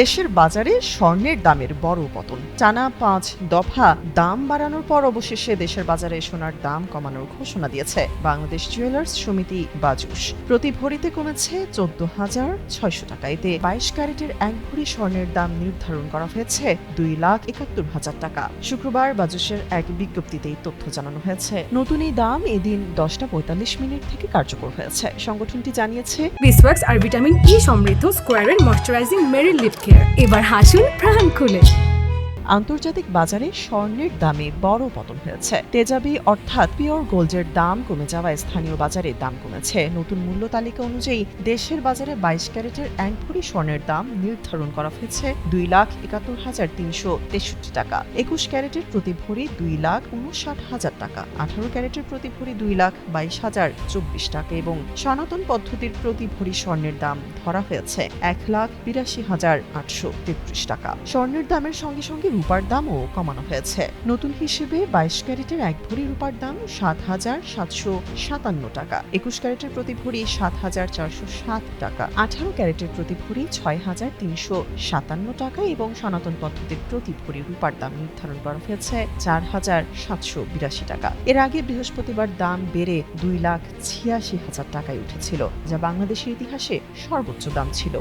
দেশের বাজারে স্বর্ণের দামের বড় পতন। টানা পাঁচ দফা দাম বাড়ানোর পর অবশেষে দেশের বাজারে সোনার দাম কমানোর ঘোষণা দিয়েছে বাংলাদেশ জুয়েলার্স সমিতি বাজুস প্রতি ভরিতে কমেছে চোদ্দ হাজার ছয়শো টাকা। এতে বাইশ ক্যারেটের এক ভরি স্বর্ণের দাম নির্ধারণ করা হয়েছে দুই লাখ একাত্তর হাজার টাকা। শুক্রবার বাজুসের এক বিজ্ঞপ্তিতে এই তথ্য জানানো হয়েছে। নতুন এই দাম এদিন দশটা পঁয়তাল্লিশ মিনিট থেকে কার্যকর হয়েছে। সংগঠনটি জানিয়েছে বিসওয়াক্স আর ভিটামিন ই সমৃদ্ধ স্কোয়ারের ময়শ্চারাইজিং মেরি লিপ কেয়ার এবার হাসুন প্রাণ খুলে। আন্তর্জাতিক বাজারে স্বর্ণের দামে বড় পতন হয়েছে। তেজাবি অর্থাৎ পিওর গোল্ডের দাম কমে যাওয়ায় স্থানীয় বাজারে দাম কমেছে। নতুন মূল্য তালিকা অনুযায়ী দেশের বাজারে বাইশ ক্যারেটের এক ভরি স্বর্ণের দাম নির্ধারণ করা হয়েছে। দুই লাখ একাত্তর হাজার তিনশো তেষট্টি টাকা। একুশ ক্যারেটের প্রতি ভরি দুই লাখ উনষাট হাজার টাকা। আঠারো ক্যারেটের প্রতি ভরি দুই লাখ বাইশ হাজার চব্বিশ টাকা এবং সনাতন পদ্ধতির প্রতি ভরি স্বর্ণের দাম ধরা হয়েছে এক লাখ বিরাশি হাজার আটশো তেত্রিশ টাকা। স্বর্ণের দামের সঙ্গে সঙ্গে রূপার দামও কমানো হয়েছে। নতুন হিসেবে বাইশ ক্যারেটের এক ভরি রূপার দাম সাত হাজার সাতশো সাতান্ন টাকা। একুশ ক্যারেটের প্রতি ভরি সাত হাজার চারশো সাত টাকা। আঠারো ক্যারেটের প্রতি ভরি ছয় হাজার তিনশো সাতান্ন টাকা এবং সনাতন পদ্ধতির প্রতি ভরি রূপার দাম নির্ধারণ করা হয়েছে চার হাজার সাতশো বিরাশি টাকা। এর আগে বৃহস্পতিবার দাম বেড়ে দুই লাখ ছিয়াশি হাজার টাকায় উঠেছিল, যা বাংলাদেশের ইতিহাসে সর্বোচ্চ দাম ছিল।